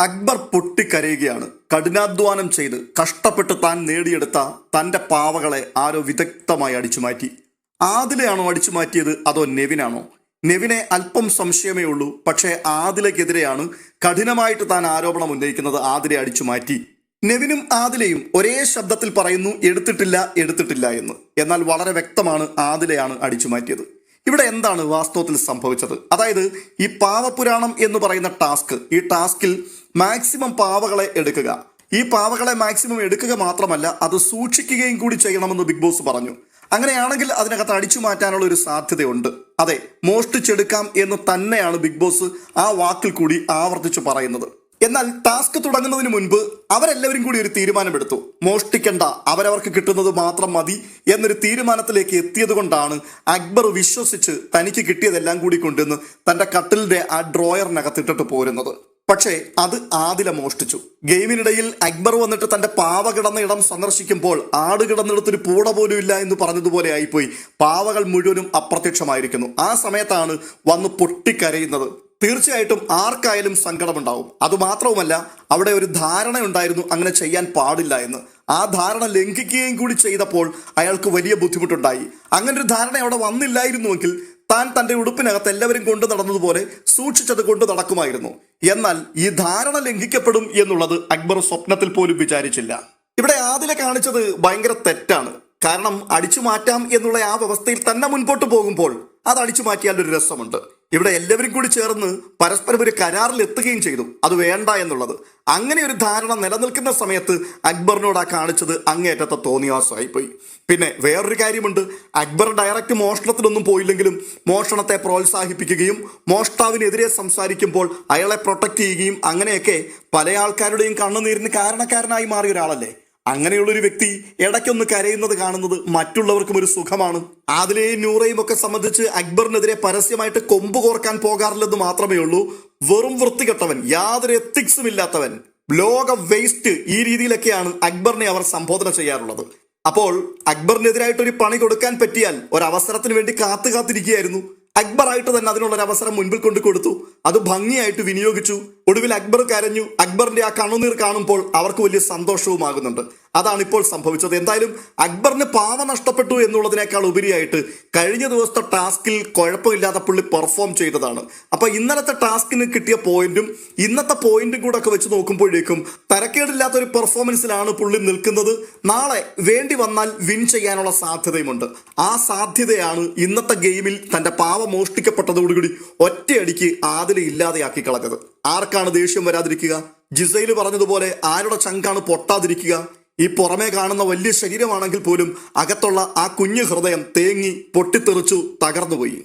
അക്ബർ പൊട്ടിക്കരയുകയാണ്. കഠിനാധ്വാനം ചെയ്ത് കഷ്ടപ്പെട്ട് താൻ നേടിയെടുത്ത തന്റെ പാവകളെ ആരോ വിദഗ്ധമായി അടിച്ചു അടിച്ചുമാറ്റി. ആദിലെയാണോ അടിച്ചുമാറ്റിയത്? അതോ നെവിനാണോ? നെവിനെ അല്പം സംശയമേ ഉള്ളൂ. പക്ഷേ ആദിലക്കെതിരെയാണ് കഠിനമായിട്ട് താൻ ആരോപണം ഉന്നയിക്കുന്നത്. ആദിലെ അടിച്ചു മാറ്റി നെവിനും ആദിലയും ഒരേ ശബ്ദത്തിൽ പറയുന്നു എടുത്തിട്ടില്ല എടുത്തിട്ടില്ല എന്ന്. എന്നാൽ വളരെ വ്യക്തമാണ് ആദിലയാണ് അടിച്ചുമാറ്റിയത്. ഇവിടെ എന്താണ് വാസ്തവത്തിൽ സംഭവിച്ചത്? അതായത് ഈ പാവപുരാണം എന്ന് പറയുന്ന ടാസ്ക് ഈ ടാസ്കിൽ മാക്സിമം പാവകളെ എടുക്കുക. ഈ പാവകളെ മാക്സിമം എടുക്കുക മാത്രമല്ല അത് സൂക്ഷിക്കുകയും കൂടി ചെയ്യണമെന്ന് ബിഗ് ബോസ് പറഞ്ഞു. അങ്ങനെയാണെങ്കിൽ അതിനകത്ത് അടിച്ചു മാറ്റാനുള്ള ഒരു സാധ്യതയുണ്ട്. അതെ മോഷ്ടിച്ചെടുക്കാം എന്ന് തന്നെയാണ് ബിഗ് ബോസ് ആ വാക്കിൽ കൂടി ആവർത്തിച്ചു പറയുന്നത്. എന്നാൽ ടാസ്ക് തുടങ്ങുന്നതിന് മുൻപ് അവരെല്ലാവരും കൂടി ഒരു തീരുമാനമെടുത്തു. മോഷ്ടിക്കണ്ട അവരവർക്ക് കിട്ടുന്നത് മാത്രം മതി എന്നൊരു തീരുമാനത്തിലേക്ക് എത്തിയതുകൊണ്ടാണ് അക്ബർ വിശ്വസിച്ച് തനിക്ക് കിട്ടിയതെല്ലാം കൂടി കൊണ്ടുവന്ന് തന്റെ കട്ടിലിന്റെ ആ ഡ്രോയറിനകത്തിട്ടിട്ട് പോരുന്നത്. പക്ഷേ അത് ആദില മോഷ്ടിച്ചു. ഗെയിമിനിടയിൽ അക്ബർ വന്നിട്ട് തന്റെ പാവ കിടന്ന ഇടം സന്ദർശിക്കുമ്പോൾ ആട് കിടന്നിടത്തൊരു പൂട പോലും ഇല്ല എന്ന് പറഞ്ഞതുപോലെ ആയിപ്പോയി. പാവകൾ മുഴുവനും അപ്രത്യക്ഷമായിരിക്കുന്നു. ആ സമയത്താണ് വന്ന് പൊട്ടിക്കരയുന്നത്. തീർച്ചയായിട്ടും ആർക്കായാലും സങ്കടമുണ്ടാവും. അതുമാത്രവുമല്ല അവിടെ ഒരു ധാരണ ഉണ്ടായിരുന്നു അങ്ങനെ ചെയ്യാൻ പാടില്ല എന്ന്. ആ ധാരണ ലംഘിക്കുകയും കൂടി ചെയ്തപ്പോൾ അയാൾക്ക് വലിയ ബുദ്ധിമുട്ടുണ്ടായി. അങ്ങനെ ഒരു ധാരണ അവിടെ വന്നില്ലായിരുന്നുവെങ്കിൽ താൻ തന്റെ ഉടുപ്പിനകത്ത് എല്ലാവരും കൊണ്ടു നടന്നതുപോലെ സൂക്ഷിച്ചത് കൊണ്ടു നടക്കുമായിരുന്നു. എന്നാൽ ഈ ധാരണ ലംഘിക്കപ്പെടും എന്നുള്ളത് അക്ബർ സ്വപ്നത്തിൽ പോലും വിചാരിച്ചില്ല. ഇവിടെ ആദിലെ കാണിച്ചത് ഭയങ്കര തെറ്റാണ്. കാരണം അടിച്ചു മാറ്റാം എന്നുള്ള ആ വ്യവസ്ഥയിൽ തന്നെ മുൻപോട്ട് പോകുമ്പോൾ അത് അടിച്ചു മാറ്റിയാൽ ഒരു രസമുണ്ട്. ഇവിടെ എല്ലാവരും കൂടി ചേർന്ന് പരസ്പരം ഒരു കരാറിൽ എത്തുകയും ചെയ്തു. അത് വേണ്ട എന്നുള്ളത്. അങ്ങനെ ഒരു ധാരണ നിലനിൽക്കുന്ന സമയത്ത് അക്ബറിനോട് ആ കാണിച്ചത് അങ്ങേറ്റത്തെ തോന്നിയാസമായിപ്പോയി പിന്നെ വേറൊരു കാര്യമുണ്ട്. അക്ബർ ഡയറക്റ്റ് മോഷണത്തിനൊന്നും പോയില്ലെങ്കിലും മോഷണത്തെ പ്രോത്സാഹിപ്പിക്കുകയും മോഷ്ടാവിനെതിരെ സംസാരിക്കുമ്പോൾ അയാളെ പ്രൊട്ടക്ട് ചെയ്യുകയും അങ്ങനെയൊക്കെ പല ആൾക്കാരുടെയും കണ്ണുനീരിന് കാരണക്കാരനായി മാറിയ ഒരാളല്ലേ? അങ്ങനെയുള്ള ഒരു വ്യക്തി ഇടയ്ക്കൊന്ന് കരയുന്നത് കാണുന്നത് മറ്റുള്ളവർക്കും ഒരു സുഖമാണ്. ആദിലയും നൂറയും ഒക്കെ സംബന്ധിച്ച് അക്ബറിനെതിരെ പരസ്യമായിട്ട് കൊമ്പ് കോർക്കാൻ പോകാറില്ലെന്ന് മാത്രമേ ഉള്ളൂ. വെറും വൃത്തികെട്ടവൻ യാതൊരു എത്തിക്സും ഇല്ലാത്തവൻ ലോക വേസ്റ്റ് ഈ രീതിയിലൊക്കെയാണ് അക്ബറിനെ അവർ സംബോധന ചെയ്യാറുള്ളത്. അപ്പോൾ അക്ബറിനെതിരായിട്ട് ഒരു പണി കൊടുക്കാൻ പറ്റിയാൽ ഒരവസരത്തിന് വേണ്ടി കാത്തു കാത്തിരിക്കുകയായിരുന്നു. അക്ബറായിട്ട് തന്നെ അതിനുള്ള ഒരു അവസരം മുൻപിൽ കൊണ്ട് കൊടുത്തു. അത് ഭംഗിയായിട്ട് വിനിയോഗിച്ചു. ഒടുവിൽ അക്ബർ കരഞ്ഞു. അക്ബറിന്റെ ആ കണ്ണുനീർ കാണുമ്പോൾ അവർക്ക് വലിയ സന്തോഷവുമാകുന്നുണ്ട്. അതാണ് ഇപ്പോൾ സംഭവിച്ചത്. എന്തായാലും അക്ബറിന് പാവ നഷ്ടപ്പെട്ടു എന്നുള്ളതിനേക്കാൾ ഉപരിയായിട്ട് കഴിഞ്ഞ ദിവസത്തെ ടാസ്കിൽ കുഴപ്പമില്ലാതെ പുള്ളി പെർഫോം ചെയ്തതാണ്. അപ്പൊ ഇന്നലത്തെ ടാസ്കിന് കിട്ടിയ പോയിന്റും ഇന്നത്തെ പോയിന്റും കൂടെ ഒക്കെ വെച്ച് നോക്കുമ്പോഴേക്കും തരക്കേടില്ലാത്ത ഒരു പെർഫോമൻസിലാണ് പുള്ളി നിൽക്കുന്നത്. നാളെ വേണ്ടി വന്നാൽ വിൻ ചെയ്യാനുള്ള സാധ്യതയുമുണ്ട്. ആ സാധ്യതയാണ് ഇന്നത്തെ ഗെയിമിൽ തന്റെ പാവ മോഷ്ടിക്കപ്പെട്ടതോടുകൂടി ഒറ്റയടിക്ക് ആദിലെ ഇല്ലാതെയാക്കി കളഞ്ഞത്. ആർക്കാണ് ദേഷ്യം വരാതിരിക്കുക? ജിസൈൽ പറഞ്ഞതുപോലെ ആരുടെ ചങ്കാണ് പൊട്ടാതിരിക്കുക? ഈ പുറമേ കാണുന്ന വലിയ ശരീരമാണെങ്കിൽ പോലും അകത്തുള്ള ആ കുഞ്ഞു ഹൃദയം തേങ്ങി പൊട്ടിത്തെറിച്ചു തകർന്നുപോയി.